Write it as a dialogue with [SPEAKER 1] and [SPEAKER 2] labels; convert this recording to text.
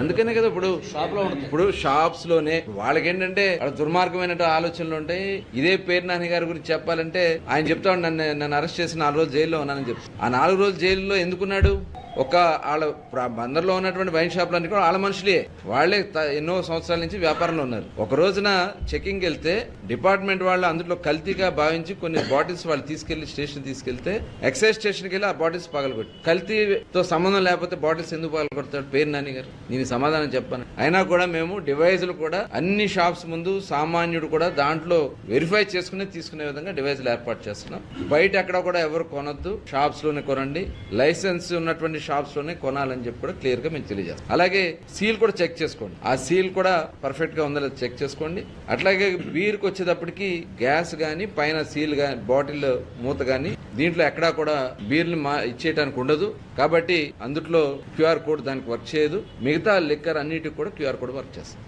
[SPEAKER 1] అందుకనే కదా ఇప్పుడు ఇప్పుడు షాప్స్లోనే వాళ్ళకేంటంటే వాళ్ళ దుర్మార్గమైన ఆలోచనలు ఉంటాయి. ఇదే పేరు నాని గారి గురించి చెప్పాలంటే ఆయన చెప్తా నన్ను నన్ను అరెస్ట్ చేసి నాలుగు రోజులు జైల్లో ఉన్నానని చెప్పి. ఆ నాలుగు రోజులు జైల్లో ఎందుకున్నాడు? ఒక వాళ్ళ బందర్లో ఉన్నటువంటి వైన్ షాపులు కూడా వాళ్ళ మనుషులే. వాళ్ళే త- ఎన్నో సంవత్సరాల నుంచి వ్యాపారంలో ఉన్నారు. ఒక రోజున చెకింగ్ వెళ్తే డిపార్ట్మెంట్ వాళ్ళు అందులో కల్తీగా భావించి కొన్ని బాటిల్స్ వాళ్ళు తీసుకెళ్ళి స్టేషన్ తీసుకెళ్తే ఎక్సైజ్ స్టేషన్కి వెళ్ళి ఆ బాటిల్స్ పగలగొట్టి. కల్తీతో సంబంధం లేకపోతే బాటిల్స్ ఎందుకు పగలగొడతాడు? పేరు నాని గారు. నేను సమాధానం చెప్పాను. అయినా కూడా మేము డివైజులు కూడా అన్ని షాప్స్ ముందు సామాన్యుడు కూడా దాంట్లో వెరిఫై చేసుకుని తీసుకునే విధంగా డివైజులు ఏర్పాటు చేస్తున్నాం. బయట ఎక్కడ కూడా ఎవరు కొనొద్దు. షాప్స్లోనే కొనండి. లైసెన్స్ ఉన్నటువంటి షాప్స్లోనే కొనాలని చెప్పి కూడా క్లియర్గా మేము తెలియజేస్తాం. అలాగే సీల్ కూడా చెక్ చేసుకోండి. ఆ సీల్ కూడా పర్ఫెక్ట్గా ఉందో చెక్ చేసుకోండి. అట్లాగే బీర్కి వచ్చేటప్పటికి గ్యాస్ గానీ పైన సీల్ గానీ బాటిల్ మూత గానీ దీంట్లో ఎక్కడా కూడా బీర్ని మా ఇచ్చేయడానికి ఉండదు. కాబట్టి అందుట్లో క్యూఆర్ కోడ్ దానికి వర్క్ చేయదు. మిగతా లిక్కర్ అన్నిటికి కూడా క్యూఆర్ కోడ్ వర్క్ చేస్తుంది